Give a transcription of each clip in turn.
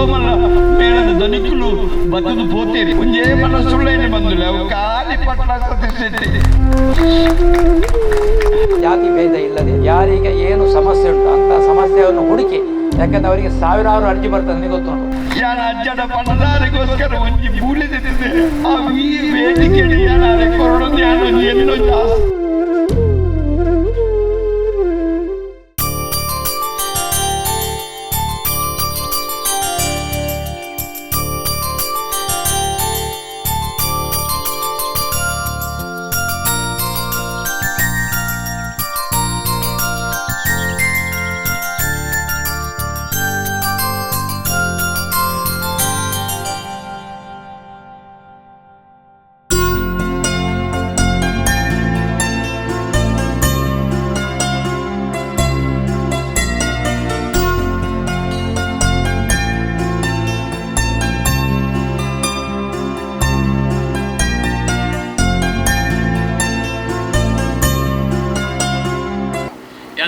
ಸೋಮಲ್ಲ ಮೇಳದ ಧನಿಕುಲು ಬತ್ತದು ಪೋತೇರಿ ಒಂಜೇ ಮನ ಸುಳ್ಳೇನೆ ಬಂದುಲೆ ಅವು ಖಾಲಿ ಪಟ್ಲ ಸತಿಸೆಟ್ಟಿ ಜಾತಿ ಭೇದ ಇಲ್ಲದೆ ಯಾರಿಗೆ ಏನು ಸಮಸ್ಯೆ ಉಂಟು ಅಂತ ಸಮಸ್ಯೆಯನ್ನು ಹುಡುಕಿ ಯಾಕಂದ್ರೆ ಅವರಿಗೆ ಸಾವಿರಾರು ಅರ್ಜಿ ಬರ್ತದೆ ನನಗೆ ಗೊತ್ತುಂಟು ಯಾನ ಅಜ್ಜನ ಪಣದಾರಿಗೋಸ್ಕರ ಒಂಜಿ ಬೂಳಿದಿದೆ ಆ ಈ ವೇದಿಕೆ ಯಾನಾರೆ ಕೊರಡು ಜ್ಞಾನ ಎನ್ನೋ ಜಾಸ್ತಿ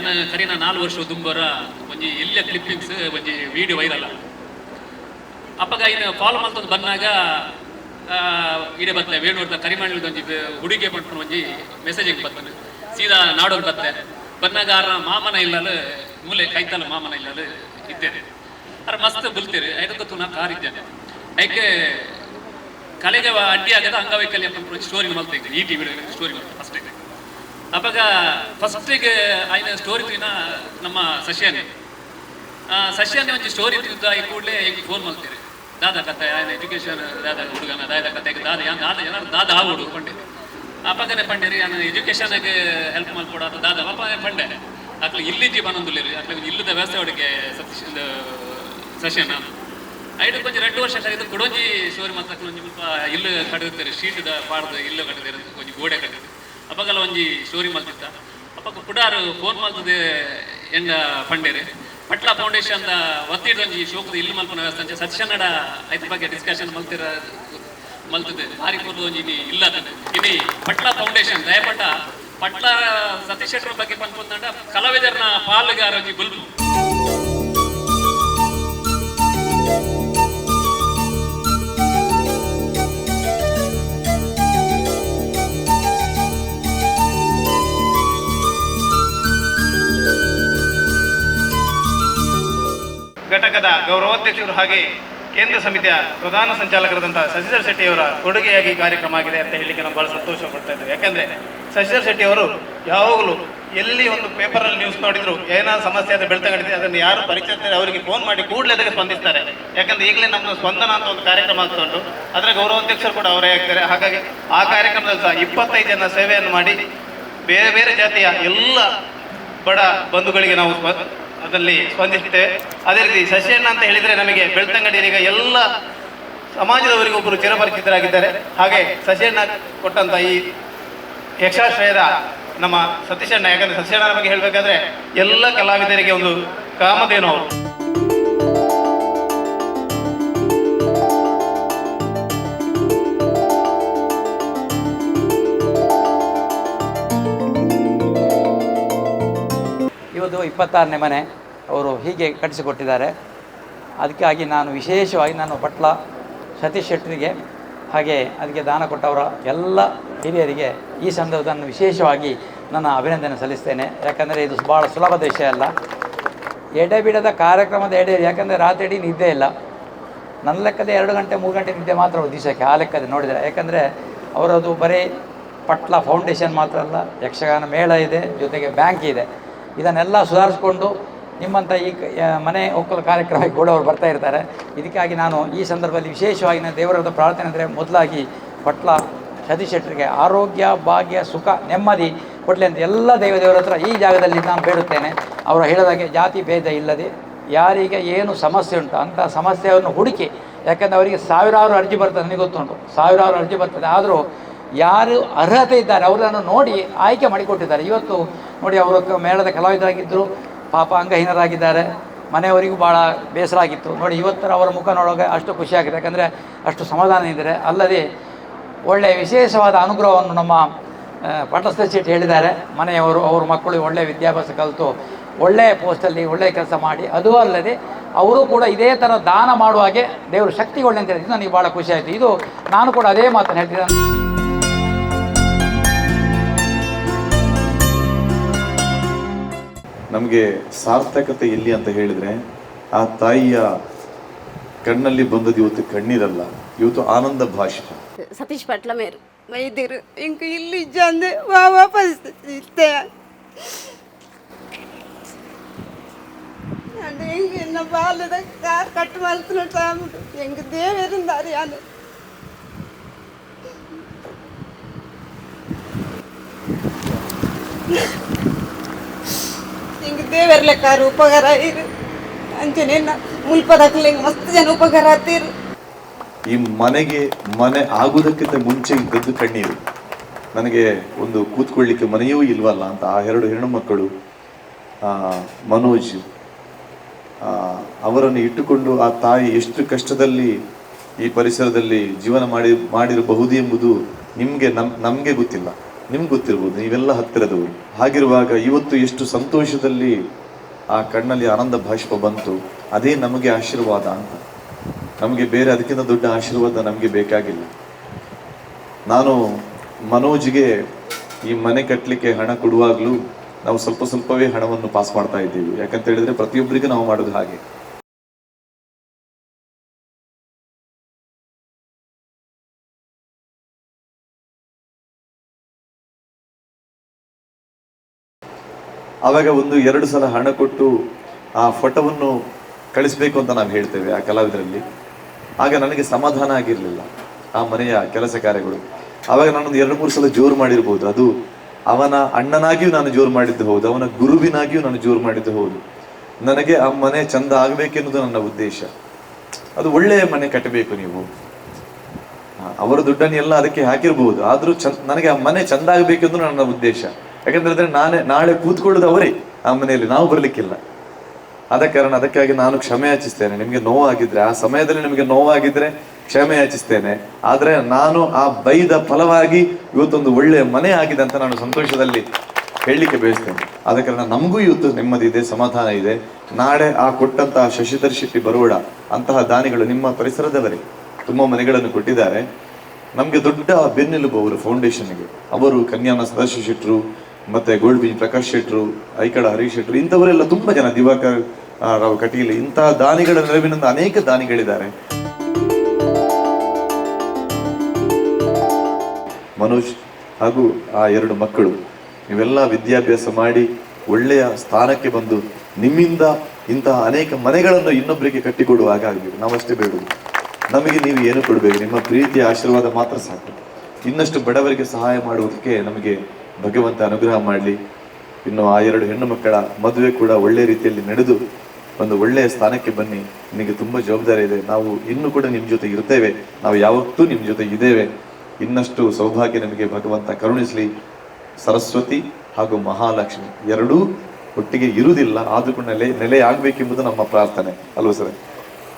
ಯಾನ ಕರೀನ ನಾಲ್ ವರ್ಷ ದುಂಬರ ಒಂಜಿ ಎಲ್ಲ ಕ್ಲಿಪ್ಪಿಂಗ್ಸ್ ಒಂಜಿ ವಿಡಿಯೋ ವೈರಲ್ ಅಪ್ಪಗ ಇನ್ನು ಫಾಲೋ ಮಲ್ತೊಂದು ಬಂದಾಗ ಇಡೇ ಬತ್ತೆ ವೇಣುವರ್ಧ ಕರಿಮಣ್ಣಿದ ಒಂಜಿ ಹುಡುಗಿ ಮಾಡ್ಕೊಂಡು ಒಂಜಿ ಮೆಸೇಜಿಂಗ್ ಬರ್ತಾನೆ ಸೀದಾ ನಾಡೋರು ಬತ್ತೆ ಬಂದಾಗ ಆರ ಮಾಮನ ಇಲ್ಲಲ್ಲ ಮೂಲೆ ಕೈತಲ್ಲ ಮಾಮನ ಇಲ್ಲಲ್ಲ ಇದ್ದೇನೆ. ಅರ ಮಸ್ತ್ ಬುಲ್ತೀರಿ ಐದಕ್ಕೂ ನಾ ಕಾರ್ ಇದ್ದೇನೆ. ಐಕೆ ಕಲೆಗೆ ಅಡ್ಡಿ ಆಗದ ಅಂಗವೈಕಲ್ಯ ಸ್ಟೋರಿ ಮಲ್ತೈತೆ ಈ ಟಿ ವಿಡಿಯೋ ಸ್ಟೋರಿ ಮಲ್ತ ಫಸ್ಟ್ ಅವಾಗ ಫಸ್ಟಿಗೆ ಆಯ್ನ ಸ್ಟೋರಿ ತಿನ್ನ ನಮ್ಮ ಸಸ್ಯಾನೆ. ಆ, ಸಸ್ಯಾನೆ ಒಂಜಿ ಸ್ಟೋರಿ ತಿಂದ ಈ ಕೂಡಲೇ ಹೆಂಗೆ ಫೋನ್ ಮಾಡ್ತೀರಿ? ದಾದ ಕತೆ ಆಯ್ನ ಎಜುಕೇಶನ್ ದಾದ ಹುಡುಗನ ದಾದ ಕತೆ ದಾದ ಯಾನ್ ದಾದ ಏನಾರು ದಾದ ಆಗುಡು ಪಂಡೆ ಅಪ್ಪಗನೆ ಪಂಡಿರಿ ನಾನು ಎಜುಕೇಶನ್ಗೆ ಹೆಲ್ಪ್ ಮಾಡ್ಕೊಡ ದಾದ ಅಪ್ಪ ಪಂಡೆ. ಇಲ್ಲಿ ಜೀವನ ಒಂದುಲ್ಲಿರಿ ಅಕ್ಲ ಇಲ್ಲದ ವ್ಯವಸ್ಥೆ ಒಳಗೆ ಸತೀಶ್ ಸಸ್ಯನ ಐದು ಕೊಂಚ ಎರಡು ವರ್ಷ ಕರೆದು ಕೊಡೋಜಿ ಸ್ಟೋರಿ ಮಾತ್ರ ಕೊಂಚ ಸ್ವಲ್ಪ ಇಲ್ಲು ಶೀಟ್ ಪಾಡ್ದು ಇಲ್ಲು ಕಡಿದಿರ ಕೊಂಚ ಗೋಡೆ ಅಪ್ಪಗೆಲ್ಲ ಒಂಜಿ ಸ್ಟೋರಿ ಮಲ್ತಿತ್ತ. ಅಪ್ಪಗ ಪುಡಾರು ಫೋನ್ ಮಲ್ತದೆ ಎಂಡ ಪಂಡೇರಿ. ಪಟ್ಲ ಫೌಂಡೇಶನ್ ಒತ್ತಿಡ್ದ ಒಂಜಿ ಶೋಕದ ಇಲ್ಲಿ ಮಲ್ಪನ ವ್ಯವಸ್ಥೆ ಅಂಚೆ ಸತ್ಯನಡ ಐತ ಬಗ್ಗೆ ಡಿಸ್ಕಷನ್ ಮಲ್ತಿರ ಮಲ್ತದೆ. ಭಾರಿ ಕೊರ್ದು ಒಂಜಿ ಇಲ್ಲ ಇನಿ ಪಟ್ಲ ಫೌಂಡೇಶನ್ ದಯಪಟ್ಟ ಪಟ್ಲ ಸತೀಶ್ ಶೆಟ್ಟರ್ ಬಗ್ಗೆ ಪನ್ಪೊಂದಂಡ ಕಲಾವಿದರ್ನ ಪಾಲುಗಾರ ಒಂಜಿ ಗುಲ್ಪು ಘಟಕದ ಗೌರವಾಧ್ಯಕ್ಷರು ಹಾಗೆ ಕೇಂದ್ರ ಸಮಿತಿಯ ಪ್ರಧಾನ ಸಂಚಾಲಕರಾದಂತಹ ಶಶಿಧರ್ ಶೆಟ್ಟಿ ಅವರ ಕೊಡುಗೆಯಾಗಿ ಕಾರ್ಯಕ್ರಮ ಆಗಿದೆ ಅಂತ ಹೇಳಲಿಕ್ಕೆ ನಾವು ಬಹಳ ಸಂತೋಷ ಪಡ್ತಾ ಇದ್ದೇವೆ. ಯಾಕಂದ್ರೆ ಶಶಿಧರ್ ಶೆಟ್ಟಿ ಅವರು ಯಾವಾಗಲೂ ಎಲ್ಲಿ ಒಂದು ಪೇಪರಲ್ಲಿ ನ್ಯೂಸ್ ನೋಡಿದ್ರು ಏನಾದ್ರು ಸಮಸ್ಯೆ ಆದ್ರೆ ಬೆಳ್ತಂಗಡಿದೆ ಅದನ್ನು ಯಾರು ಪರಿಚಯ ಅವರಿಗೆ ಫೋನ್ ಮಾಡಿ ಕೂಡಲೇ ಅದಕ್ಕೆ ಸ್ಪಂದಿಸ್ತಾರೆ. ಯಾಕಂದ್ರೆ ಈಗಲೇ ನಮ್ಮ ಸ್ಪಂದನ ಅಂತ ಒಂದು ಕಾರ್ಯಕ್ರಮ ಆಗ್ತಾ ಉಂಟು. ಅದರ ಗೌರವಾಧ್ಯಕ್ಷರು ಕೂಡ ಅವರೇ ಆಗ್ತಾರೆ. ಹಾಗಾಗಿ ಆ ಕಾರ್ಯಕ್ರಮದಲ್ಲಿ ಸಹ ಇಪ್ಪತ್ತೈದು ಜನ ಸೇವೆಯನ್ನು ಮಾಡಿ ಬೇರೆ ಬೇರೆ ಜಾತಿಯ ಎಲ್ಲ ಬಡ ಬಂಧುಗಳಿಗೆ ನಾವು ಅದರಲ್ಲಿ ಸ್ಪಂದಿಸುತ್ತೇವೆ ಅದೇ ರೀತಿ ಸಸಿಯಣ್ಣ ಅಂತ ಹೇಳಿದರೆ ನಮಗೆ ಬೆಳ್ತಂಗಡಿಯರಿಗೆ ಎಲ್ಲ ಸಮಾಜದವರಿಗೊಬ್ಬರು ಚಿರಪರಿಚಿತರಾಗಿದ್ದಾರೆ. ಹಾಗೆ ಸಸಿಯಣ್ಣ ಕೊಟ್ಟಂತ ಈ ಯಕ್ಷಾಶ್ರಯದ ನಮ್ಮ ಸತೀಶಣ್ಣ, ಯಾಕಂದ್ರೆ ಸಸ್ಯಣ್ಣನ ಬಗ್ಗೆ ಹೇಳಬೇಕಾದ್ರೆ ಎಲ್ಲ ಕಲಾವಿದರಿಗೆ ಒಂದು ಕಾಮಧೇನು ಅವರು. ಇವತ್ತು ಇಪ್ಪತ್ತಾರನೇ ಮನೆ. ಅವರು ಹೀಗೆ ಕಟ್ಟಿಸಿಕೊಟ್ಟಿದ್ದಾರೆ. ಅದಕ್ಕಾಗಿ ನಾನು ವಿಶೇಷವಾಗಿ ನಾನು ಪಟ್ಲ ಸತೀಶ್ ಶೆಟ್ಟರಿಗೆ ಹಾಗೆ ಅದಕ್ಕೆ ದಾನ ಕೊಟ್ಟವರ ಎಲ್ಲ ಹಿರಿಯರಿಗೆ ಈ ಸಂದರ್ಭದಲ್ಲಿ ವಿಶೇಷವಾಗಿ ನನ್ನ ಅಭಿನಂದನೆ ಸಲ್ಲಿಸ್ತೇನೆ. ಯಾಕಂದರೆ ಇದು ಭಾಳ ಸುಲಭದ ವಿಷಯ ಅಲ್ಲ. ಎಡೆಬಿಡದ ಕಾರ್ಯಕ್ರಮದ ಎಡೆ ಯಾಕಂದರೆ ರಾತ್ರಿ ಇಡೀ ನಿದ್ದೆ ಇಲ್ಲ. ನನ್ನ ಲೆಕ್ಕದ ಎರಡು ಗಂಟೆ, ಮೂರು ಗಂಟೆ ನಿದ್ದೆ ಮಾತ್ರ ಅವ್ರು ದಿವಸಕ್ಕೆ ಆ ಲೆಕ್ಕದ ನೋಡಿದರೆ. ಯಾಕಂದರೆ ಅವರದು ಬರೀ ಪಟ್ಲ ಫೌಂಡೇಶನ್ ಮಾತ್ರ ಅಲ್ಲ, ಯಕ್ಷಗಾನ ಮೇಳ ಇದೆ, ಜೊತೆಗೆ ಬ್ಯಾಂಕ್ ಇದೆ. ಇದನ್ನೆಲ್ಲ ಸುಧಾರಿಸ್ಕೊಂಡು ನಿಮ್ಮಂಥ ಈ ಮನೆ ಒಕ್ಕಲ ಕಾರ್ಯಕ್ರಮಕ್ಕೆ ಕೂಡ ಅವರು ಬರ್ತಾ ಇರ್ತಾರೆ. ಇದಕ್ಕಾಗಿ ನಾನು ಈ ಸಂದರ್ಭದಲ್ಲಿ ವಿಶೇಷವಾಗಿ ನಾನು ದೇವರದ ಪ್ರಾರ್ಥನೆ ಅಂದರೆ ಮೊದಲಾಗಿ ಪಟ್ಲ ಸತೀಶ್ ಶೆಟ್ಟರಿಗೆ ಆರೋಗ್ಯ, ಭಾಗ್ಯ, ಸುಖ, ನೆಮ್ಮದಿ ಕೊಡಲಿ ಅಂತ ಎಲ್ಲ ದೇವ ದೇವರ ಹತ್ರ ಈ ಜಾಗದಲ್ಲಿ ನಾನು ಬೇಡುತ್ತೇನೆ. ಅವರು ಹೇಳಿದಾಗೆ ಜಾತಿ ಭೇದ ಇಲ್ಲದೆ ಯಾರಿಗೆ ಏನು ಸಮಸ್ಯೆ ಉಂಟು ಅಂಥ ಸಮಸ್ಯೆಯನ್ನು ಹುಡುಕಿ, ಯಾಕಂದರೆ ಅವರಿಗೆ ಸಾವಿರಾರು ಅರ್ಜಿ ಬರ್ತದೆ, ನನಗೆ ಗೊತ್ತುಂಟು. ಸಾವಿರಾರು ಅರ್ಜಿ ಬರ್ತದೆ. ಆದರೂ ಯಾರು ಅರ್ಹತೆ ಇದ್ದಾರೆ ಅವರನ್ನು ನೋಡಿ ಆಯ್ಕೆ ಮಾಡಿಕೊಟ್ಟಿದ್ದಾರೆ. ಇವತ್ತು ನೋಡಿ ಅವರು ಮೇಳದ ಕಲಾವಿದರಾಗಿದ್ದರು, ಪಾಪ ಅಂಗಹೀನರಾಗಿದ್ದಾರೆ, ಮನೆಯವರಿಗೂ ಭಾಳ ಬೇಸರ ಆಗಿತ್ತು. ನೋಡಿ ಇವತ್ತರ ಅವರ ಮುಖ ನೋಡೋಕೆ ಅಷ್ಟು ಖುಷಿಯಾಗಿದೆ ಯಾಕಂದರೆ ಅಷ್ಟು ಸಮಾಧಾನ ಇದ್ದಾರೆ. ಅಲ್ಲದೆ ಒಳ್ಳೆಯ ವಿಶೇಷವಾದ ಅನುಗ್ರಹವನ್ನು ನಮ್ಮ ಪಟಸ್ಥ ಶೆಟ್ಟಿ ಹೇಳಿದ್ದಾರೆ. ಮನೆಯವರು, ಅವ್ರ ಮಕ್ಕಳು ಒಳ್ಳೆಯ ವಿದ್ಯಾಭ್ಯಾಸ ಕಲಿತು ಒಳ್ಳೆಯ ಪೋಸ್ಟಲ್ಲಿ ಒಳ್ಳೆಯ ಕೆಲಸ ಮಾಡಿ. ಅದೂ ಅಲ್ಲದೆ ಅವರು ಕೂಡ ಇದೇ ಥರ ದಾನ ಮಾಡುವ ಹಾಗೆ ದೇವರು ಶಕ್ತಿಗೊಳ್ಳೆ ಅಂತ ಹೇಳಿದ್ದು ನನಗೆ ಭಾಳ ಖುಷಿ ಆಯಿತು. ಇದು ನಾನು ಕೂಡ ಅದೇ ಮಾತನ್ನು ಹೇಳ್ತಿದ್ದೆ ನಮಗೆ ಸಾರ್ಥಕತೆ ಎಲ್ಲಿ ಅಂತ ಹೇಳಿದರೆ, ಆ ತಾಯಿಯ ಕಣ್ಣಲ್ಲಿ ಬಂದದ್ದು ಇವತ್ತು ಕಣ್ಣೀರಲ್ಲ, ಇವತ್ತು ಆನಂದ ಭಾಷೆ ಸತೀಶ್ ಪಟ್ಲ ಮೇರು ವೈದ್ಯರು, ಇಂಕ ಇಲ್ಲಿ ಜಂದೆ ವಾ ವಾಪಸ್ ಇತ್ತೆ అంటే ఇంక ఎన్న బాగాలేదా ಕಟ್ కట్టవలసినట్టు ఆమెడు ಹೆಂಗೆ దేవేరింది అరియాలి Yeah. ದೇವರ್ಲೆ ಲೆಕ್ಕಾರು ಉಪಕಾರ ಇರು. ಅಂಚೆನೇನ ಮುಲ್ಪದಕ್ಲೆ ಮಸ್ತ್ ಜನ ಉಪಕಾರ ಆತೀರು. ಈ ಮನೆಗೆ ಮನೆ ಆಗುವುದಕ್ಕಿಂತ ಮುಂಚೆ ಇದ್ದದ್ದು ಕಣ್ಣೀರು. ನನಗೆ ಒಂದು ಕೂತ್ಕೊಳ್ಳಿಕ್ಕೆ ಮನೆಯೂ ಇಲ್ವಲ್ಲ ಅಂತ ಆ ಎರಡು ಹೆಣ್ಣು ಮಕ್ಕಳು ಮನೋಜ್ ಅವರನ್ನು ಇಟ್ಟುಕೊಂಡು ಆ ತಾಯಿ ಎಷ್ಟು ಕಷ್ಟದಲ್ಲಿ ಈ ಪರಿಸರದಲ್ಲಿ ಜೀವನ ಮಾಡಿ, ಮಾಡಿರಬಹುದು ಎಂಬುದು ನಿಮಗೆ ನಮ್, ನಮಗೆ ಗೊತ್ತಿಲ್ಲ. ನಿಮ್ಗೆ ಗೊತ್ತಿರ್ಬೋದು, ನೀವೆಲ್ಲ ಹತ್ತಿರದವರು. ಹಾಗಿರುವಾಗ ಇವತ್ತು ಎಷ್ಟು ಸಂತೋಷದಲ್ಲಿ ಆ ಕಣ್ಣಲ್ಲಿ ಆನಂದ ಭಾಷ್ಪ ಬಂತು, ಅದೇ ನಮಗೆ ಆಶೀರ್ವಾದ ಅಂತ. ನಮಗೆ ಬೇರೆ ಅದಕ್ಕಿಂತ ದೊಡ್ಡ ಆಶೀರ್ವಾದ ನಮಗೆ ಬೇಕಾಗಿಲ್ಲ. ನಾನು ಮನೋಜ್ಗೆ ಈ ಮನೆ ಕಟ್ಟಲಿಕ್ಕೆ ಹಣ ಕೊಡುವಾಗಲೂ ನಾವು ಸ್ವಲ್ಪ ಸ್ವಲ್ಪವೇ ಹಣವನ್ನು ಪಾಸ್ ಮಾಡ್ತಾ ಇದ್ದೀವಿ. ಯಾಕಂತ ಹೇಳಿದ್ರೆ ಪ್ರತಿಯೊಬ್ಬರಿಗೂ ನಾವು ಮಾಡೋದು ಹಾಗೆ. ಆವಾಗ ಒಂದು ಎರಡು ಸಲ ಹಣ ಕೊಟ್ಟು ಆ ಫೋಟೋವನ್ನು ಕಳಿಸ್ಬೇಕು ಅಂತ ನಾವು ಹೇಳ್ತೇವೆ ಆ ಕಲಾವಿದರಲ್ಲಿ. ಆಗ ನನಗೆ ಸಮಾಧಾನ ಆಗಿರಲಿಲ್ಲ ಆ ಮನೆಯ ಕೆಲಸ ಕಾರ್ಯಗಳು. ಆವಾಗ ನಾನೊಂದು ಎರಡು ಮೂರು ಸಲ ಜೋರು ಮಾಡಿರ್ಬೋದು. ಅದು ಅವನ ಅಣ್ಣನಾಗಿಯೂ ನಾನು ಜೋರು ಮಾಡಿದ್ದು ಹೌದು, ಅವನ ಗುರುವಿನಾಗಿಯೂ ನಾನು ಜೋರು ಮಾಡಿದ್ದು ಹೌದು. ನನಗೆ ಆ ಮನೆ ಚಂದ ಆಗಬೇಕೆನ್ನುವುದು ನನ್ನ ಉದ್ದೇಶ. ಅದು ಒಳ್ಳೆಯ ಮನೆ ಕಟ್ಟಬೇಕು ನೀವು. ಅವರ ದುಡ್ಡನ್ನು ಎಲ್ಲ ಅದಕ್ಕೆ ಹಾಕಿರ್ಬೋದು. ಆದರೂ ಚಂದ ನನಗೆ ಆ ಮನೆ ಚಂದ ಆಗಬೇಕೆಂದು ನನ್ನ ಉದ್ದೇಶ. ಯಾಕಂದ್ರೆ ನಾನೇ ನಾಳೆ ಕೂತ್ಕೊಳ್ಳೋದು ಆ ಮನೆಯಲ್ಲಿ, ನಾವು ಬರ್ಲಿಕ್ಕಿಲ್ಲ. ಆದ ಕಾರಣ ಅದಕ್ಕಾಗಿ ನಾನು ಕ್ಷಮೆ ಯಾಚಿಸ್ತೇನೆ. ನಿಮಗೆ ನೋವಾಗಿದ್ರೆ, ಆ ಸಮಯದಲ್ಲಿ ನಿಮಗೆ ನೋವಾಗಿದ್ರೆ ಕ್ಷಮೆ ಯಾಚಿಸ್ತೇನೆ. ಆದ್ರೆ ನಾನು ಆ ಬೈದ ಫಲವಾಗಿ ಇವತ್ತೊಂದು ಒಳ್ಳೆಯ ಮನೆ ಆಗಿದೆ ಅಂತ ನಾನು ಸಂತೋಷದಲ್ಲಿ ಹೇಳಲಿಕ್ಕೆ ಬಯಸ್ತೇನೆ. ಆದ ಕಾರಣ ನಮಗೂ ಇವತ್ತು ನೆಮ್ಮದಿ ಇದೆ, ಸಮಾಧಾನ ಇದೆ. ನಾಳೆ ಆ ಕೊಟ್ಟಂತಹ ಶಶಿಧರ್ ಶೆಟ್ಟಿ ಬರೋಡ, ಅಂತಹ ದಾನಿಗಳು ನಿಮ್ಮ ಪರಿಸರದವರೇ. ತುಂಬಾ ಮನೆಗಳನ್ನು ಕೊಟ್ಟಿದ್ದಾರೆ. ನಮಗೆ ದೊಡ್ಡ ಬೆನ್ನೆಲುಬು ಅವರು ಫೌಂಡೇಶನ್ಗೆ. ಅವರು ಕನ್ಯಾನ ಸದಾಶಿವ ಶೆಟ್ರು ಮತ್ತೆ ಗೋಲ್ಡ್ ಪ್ರಕಾಶ್ ಶೆಟ್ರು ಐಕಳ ಹರೀಶ್ ಶೆಟ್ರು, ಇಂಥವರೆಲ್ಲ ತುಂಬ ಜನ ದಿವಾಕರ್ ರಾವ್ ಕಟೀಲ್ ಇಂತಹ ದಾನಿಗಳ ನೆರವಿನಿಂದ ಅನೇಕ ದಾನಿಗಳಿದ್ದಾರೆ. ಮನೋಜ್ ಹಾಗೂ ಆ ಎರಡು ಮಕ್ಕಳು, ಇವೆಲ್ಲ ವಿದ್ಯಾಭ್ಯಾಸ ಮಾಡಿ ಒಳ್ಳೆಯ ಸ್ಥಾನಕ್ಕೆ ಬಂದು ನಿಮ್ಮಿಂದ ಇಂತಹ ಅನೇಕ ಮನೆಗಳನ್ನು ಇನ್ನೊಬ್ಬರಿಗೆ ಕಟ್ಟಿಕೊಡುವ ಆಗಬೇಕು. ನಾವಷ್ಟೇ ಬೇಡುದು ನಮಗೆ ನೀವು ಏನು ಕೊಡಬೇಕು? ನಿಮ್ಮ ಪ್ರೀತಿಯ ಆಶೀರ್ವಾದ ಮಾತ್ರ ಸಾಕು. ಇನ್ನಷ್ಟು ಬಡವರಿಗೆ ಸಹಾಯ ಮಾಡುವುದಕ್ಕೆ ನಮಗೆ ಭಗವಂತ ಅನುಗ್ರಹ ಮಾಡಲಿ. ಇನ್ನು ಆ ಎರಡು ಹೆಣ್ಣು ಮಕ್ಕಳ ಮದುವೆ ಕೂಡ ಒಳ್ಳೆ ರೀತಿಯಲ್ಲಿ ನಡೆದು ಒಂದು ಒಳ್ಳೆಯ ಸ್ಥಾನಕ್ಕೆ ಬನ್ನಿ. ನಿಮಗೆ ತುಂಬ ಜವಾಬ್ದಾರಿ ಇದೆ. ನಾವು ಇನ್ನು ಕೂಡ ನಿಮ್ಮ ಜೊತೆ ಇರ್ತೇವೆ ನಾವು ಯಾವತ್ತೂ ನಿಮ್ಮ ಜೊತೆ ಇದ್ದೇವೆ. ಇನ್ನಷ್ಟು ಸೌಭಾಗ್ಯ ನಿಮಗೆ ಭಗವಂತ ಕರುಣಿಸಲಿ. ಸರಸ್ವತಿ ಹಾಗೂ ಮಹಾಲಕ್ಷ್ಮಿ ಎರಡೂ ಒಟ್ಟಿಗೆ ಇರುವುದಿಲ್ಲ. ಆದ್ರೂ ನೆಲೆ ನೆಲೆ ನಮ್ಮ ಪ್ರಾರ್ಥನೆ. ಅಲ್ವಾ ಸರ್?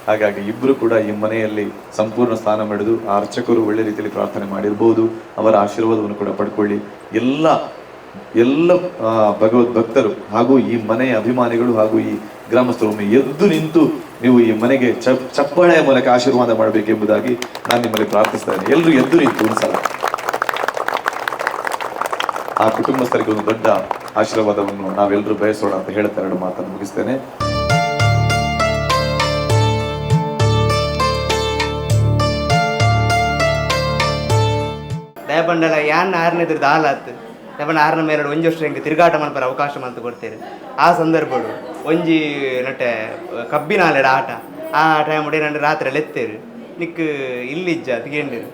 ಹಾಗಾಗಿ ಇಬ್ಬರು ಕೂಡ ಈ ಮನೆಯಲ್ಲಿ ಸಂಪೂರ್ಣ ಸ್ಥಾನ ಮಾಡಿದು ಆ ಅರ್ಚಕರು ಒಳ್ಳೆ ರೀತಿಯಲ್ಲಿ ಪ್ರಾರ್ಥನೆ ಮಾಡಿರ್ಬೋದು, ಅವರ ಆಶೀರ್ವಾದವನ್ನು ಕೂಡ ಪಡ್ಕೊಳ್ಳಿ. ಎಲ್ಲ ಎಲ್ಲ ಭಗವದ್ ಭಕ್ತರು ಹಾಗೂ ಈ ಮನೆಯ ಅಭಿಮಾನಿಗಳು ಹಾಗೂ ಈ ಗ್ರಾಮಸ್ಥರು ಎದ್ದು ನಿಂತು ನೀವು ಈ ಮನೆಗೆ ಚಪ್ ಚಪ್ಪಾಳೆಯ ಮೂಲಕ ಆಶೀರ್ವಾದ ಮಾಡಬೇಕೆಂಬುದಾಗಿ ನಾನು ನಿಮ್ಮಲ್ಲಿ ಪ್ರಾರ್ಥಿಸ್ತೇನೆ ಎಲ್ಲರೂ ಎದ್ದು ನಿಂತು ಒಂದ್ಸಲ ಆ ಕುಟುಂಬಸ್ಥರಿಗೆ ಒಂದು ದೊಡ್ಡ ಆಶೀರ್ವಾದವನ್ನು ನಾವೆಲ್ಲರೂ ಬಯಸೋಣ ಅಂತ ಹೇಳ್ತಾ ಎರಡು ಮಾತನ್ನು ಮುಗಿಸ್ತೇನೆ. ದಯಪಂಡಲ ಯಾನ್ ಆರನೇದ್ರ ಹಾಲಾತ್ ದಯಪಂಡ ಆರನ ಮೇಲೆ ಒಂಜಿ ವರ್ಷ ಹೆಂಗೆ ತಿರುಗಾಟ ಮಾಡ್ಬಾರ ಅವಕಾಶ ಮಂತ್ ಕೊಡ್ತೇವೆ ಆ ಸಂದರ್ಭಡು ಒಂಜಿ ನಟೆ, ಕಬ್ಬಿನ ಹಾಲೆಡ ಆಟ. ಆ ಟೈಮ್ ನಂಡು ರಾತ್ರಿ ಎತ್ತೇರು. ನಿಕ್ ಇಲ್ಲಿಜ್ಜ ತಿಗೇಂಡಿರು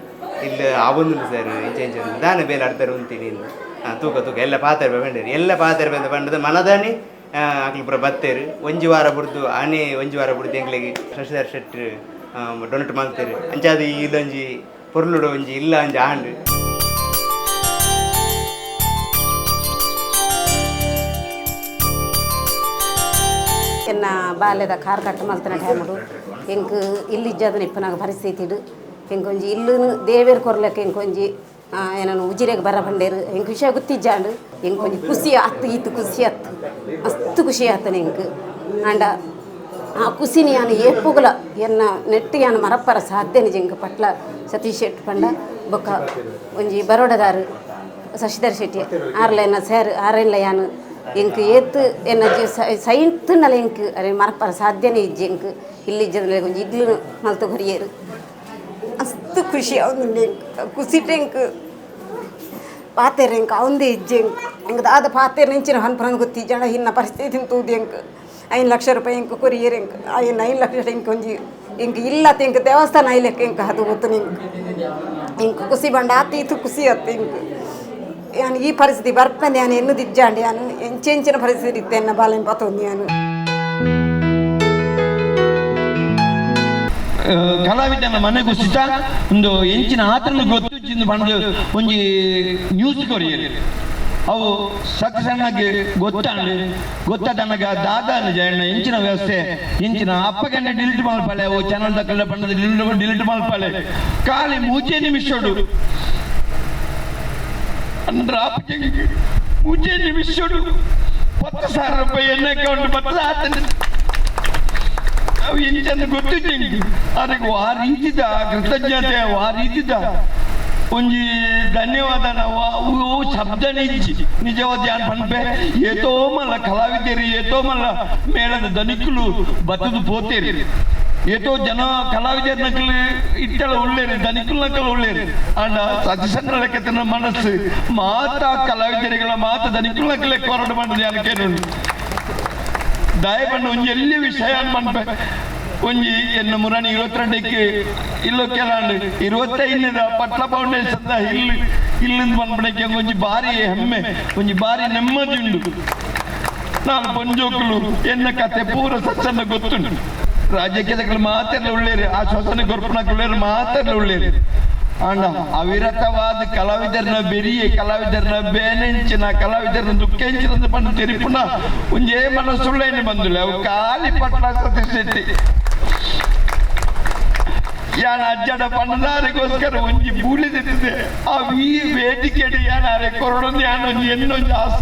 ಇಲ್ಲಿ ಅವೊಂದು ಸರ್ ಇಂಚೆ ಇಂಚ ದಾನ ಬೇಲೆ ಆಡ್ತಾರೆ ಅಂತೀನಿ ಹಾಂ ತೂಕ ತೂಕ, ಎಲ್ಲ ಪಾತ್ರೆ ಬಂಡೇರು. ಎಲ್ಲ ಪಾತ್ರೆ ಬಂದ ಬಂಡದ ಮನದಾನಿ ಆಗ್ಲಿ ಪುರ ಬತ್ತೇರು. ಒಂಜಿ ವಾರ ಬಿಡ್ದು ಆನೆ ಒಂಜಿ ವಾರ ಬಿಡ್ದು ಎಂಗ್ಲಿಗೆ ಶಶಿಧರ್ ಶೆಟ್ರ್ ಡೊನೇಟ್ ಮಾಡ್ತೇರು ಅಂಚಾದ ಇಲ್ಲೊಂಜಿ ಪೊರ್ಲುಡು ಒಂಜಿ ಇಲ್ಲ ಅಂಜಿ ಆಂಡು. ಎನ್ನ ಬಾಲ್ಯದ ಕಾರ್ ಕಟ್ಟ ಮಲ್ತನ ಟೈಮಡು ಎಂಕ್ ಇಲ್ಲಿಜ್ಜದ ಇಪ್ಪನಾಗ ಪರಿಸ್ಥಿತಿಡು ಎಂಕೊಂಜಿ ಇಲ್ಲೂ ದೇವೇರ್ ಕೊರ್ಲಕ್ಕೆ ಎಂಕೊಂಜಿ ಏನನ್ನು ಉಜಿರೆಗೆ ಬರ ಬಂಡೇರು. ಎಂಕ್ ವಿಷಯ ಗೊತ್ತಿಜ್ಜಾಂಡು ಎಂಕೊಂಜಿ ಖುಷಿ ಅತ್ತು ಈತು ಖುಷಿ ಅತ್ತು ಮಸ್ತ್ ಖುಷಿ ಆತನ ಎಂಕ್ ಅಂಡ ಆ ಕುಸಿನಿ ಯಾನು ಏಪುಗಲ ಎನ್ನ ನೆಟ್ಟು ಯಾನು ಮರಪ್ಪರ ಸಾಧ್ಯ ಜಿಂಕ ಪಟ್ಲ ಸತೀಶ್ ಶೆಟ್ಟಿ ಪಂಡ. ಬೊಕ್ಕ ಒಂಜಿ ಬರೋಡದಾರು ಶಶಿಧರ್ ಶೆಟ್ಟಿ ಆರ್ಲ ಸೇರ್ ಆರೆಲ್ಲ ಯಾನು ಏತ್ ಎನ್ನ ಸೈಂತ್ ನಲ ಎಂಕ್ ಅರೆ ಮರಪ್ಪರ ಸಾಧ್ಯನೇ ಇಜ್ಜಿ ಎಂಕ್ ಇಲ್ಲಿ ಇಜ್ಜದ ಒಂಜಿ ಇಡ್ಲು ಮಲ್ತು ಹೊರಿಯೇರು ಅಷ್ಟು ಖುಷಿ ಅವನು ಕುಸಿಟೆ ಎಂಕ್ ಪಾತೆರ್ ಎಂಕ್ ಅವಂದೆ ಇಜ್ಜೆ ಎಂಕ್ ಎಂಕ್ ದಾದ ಪಾತೆರ್ ನಿಂಚಿನ ಹನ್ಪರನ್ ಗೊತ್ತಿ ಜನ ಇನ್ನ ಪರಿಸ್ಥಿತಿ ತೂದಿ ಎಂಕ್ ಐದು ಲಕ್ಷ ರೂಪಾಯಿ ಎಂಕು ಕೊರಿಯರ್ ಎಂಕ್ ಐನ್ ಐದು ಲಕ್ಷ ಎಂಕ್ ಒಂಜಿ ಇಂಕ ಇಲ್ಲ ಎಂಕ್ ದೇವಸ್ಥಾನ ಐಲೆಕ್ಕ ಎಂಕ್ ಅದು ಗೊತ್ತು ನಿಂಕ್ ಎಂಕ್ ಖುಷಿ ಬಂಡ ಆತೀತು ಖುಷಿ ಆತ್ತೆ ಎಂಕ್ ಯಾನು ಈ ಪರಿಸ್ಥಿತಿ ಬರ್ತಾನೆ ಯಾನು ಎನ್ನು ದಿಜ್ಜಾಂಡಿ ಯಾನು ಎಂಚೆಂಚಿನ ಪರಿಸ್ಥಿತಿ ಇತ್ತೆ ಎನ್ನ ಬಾಲೆನ್ ಪತ್ತೊಂದು ಆ, ಕಲಾವಿದನ ಮನೆಗೂ ಸಿತ ಒಂದು ಎಂಚಿನ ಆತನ ಗೊತ್ತಿದ್ದು ಬಂದು ಒಂಜಿ ನ್ಯೂಸ್ ಕೊರಿಯರ್ ಅವು ಸಕ್ಕ ಸಣ್ಣಗೆ ಗೊತ್ತಾಂಡು ಗೊತ್ತಾದನಗ ದಾದಾನ ಜಯಣ್ಣ ಎಂಚಿನ ವ್ಯವಸ್ಥೆ ಎಂಚಿನ ಅಪ್ಪಗಂಡ ಡಿಲೀಟ್ ಮಾಡ್ಪಾಳೆ ಅವು ಚಾನಲ್ ದಕ್ಕಲ್ಲ ಬಣ್ಣದ ಡಿಲೀಟ್ ಮಾಡ್ಪಾಳೆ ಖಾಲಿ ಮೂಚೆ ಮೂಚೆ ನಿಮಿಷಡು ಪತ್ತು ಸಾವಿರ ರೂಪಾಯಿ ಎಣ್ಣೆ ಅಕೌಂಟ್ ಬರ್ತದ ಆತನ ಅವು ಎಂಚಂದ ಗೊತ್ತಿದ್ದೆ ಅದಕ್ಕೆ ವಾ ರೀತಿದ ಕೃತಜ್ಞತೆ ವಾ ರೀತಿದ ಒಂಜಿ ಧನ್ಯವಾದ ನಾವು ಅವು ಶಬ್ದ ನಿಜ್ಜಿ ನಿಜವಾದ ಯಾನ್ ಪನ್ಪೆ ಏತೋ ಮಲ್ಲ ಕಲಾವಿದರಿ ಏತೋ ಮಲ್ಲ ಮೇಳದ ಧನಿಕುಲು ಬತ್ತದು ಪೋತೇರಿ ఏటో జన కళావిజర్నకులు ఇట్టలు ఉళ్ళేరు ధనికులకలు ఉళ్ళేరు అన్న సత్యసంగ్రహకి తిన్న మనస్సు మాత కళావిజరిಗಳ ಮಾತ ಧನಿಕುಲಕ್ಕೆ ಕೊರಡು ಮಾಡಿದ್ರೆ ಯಾನಕೇನುಂಡು ದಯಪಂಡು ಒಂಜಿ ಎಲ್ಲಿ ವಿಷಯ ಅನ್ಪೆ ಒಂಜಿ ಎನ್ನ ಮುರಾಣಿ ಇವತ್ತೆರಡಕ್ಕೆ ಇಲ್ಲೋ ಕೆಲಾಂಡು ಇರುವತ್ತೈದನೇದ ಪಟ್ಲ ಫೌಂಡೇಶನ್ ಇಲ್ಲಿ, ಇಲ್ಲಿಂದ ಬಂದ್ಬಿಡಕ್ಕೆ ಒಂಜಿ ಬಾರಿ ಹೆಮ್ಮೆ, ಒಂಜಿ ಬಾರಿ ನೆಮ್ಮದಿ ಉಂಡು ನಾನು ಪಂಜೋಕುಲು ಎನ್ನ ಕತೆ ಪೂರ ಸಚ್ಚನ್ನ ಗೊತ್ತುಂಡು ರಾಜಕೀಯಗಳು ಮಾತೆಲ್ಲ ಉಳ್ಳೇರಿ ಆ ಶ್ವಸನ ಗೊರ್ಪಣಕ್ಕುಳ್ಳೇರು ಮಾತೆಲ್ಲ ಉಳ್ಳೇರಿ ಅಣ್ಣ ಅವಿರತವಾದ ಕಲಾವಿದರನ್ನ ಬೆರಿಯೆ ಕಲಾವಿದರನ್ನ ಬೇನೆಂಚಿನ ಕಲಾವಿದರನ್ನ ದುಃಖೆಂಚಿನ ಪಂಡು ತೆರಿಪುನ ಒಂಜೇ ಮನಸ್ಸುಳ್ಳೇನೆ ಬಂದುಲೆ ಅವು ಖಾಲಿ ಪಟ್ಲ ಸತಿಶೆಟ್ಟಿ ಯಾನ ಅಜ್ಜಡ ಪಣ್ಣದಾರಿಗೋಸ್ಕರ ಒಂಜಿ ಬೂಳಿದಿದೆ ಆ ಈ ವೇದಿಕೆಡಿ ಯಾನಾರೆ ಕೊರಡೊಂದು ಯಾನೊಂದು ಎನ್ನೊಂದು ಆಸ್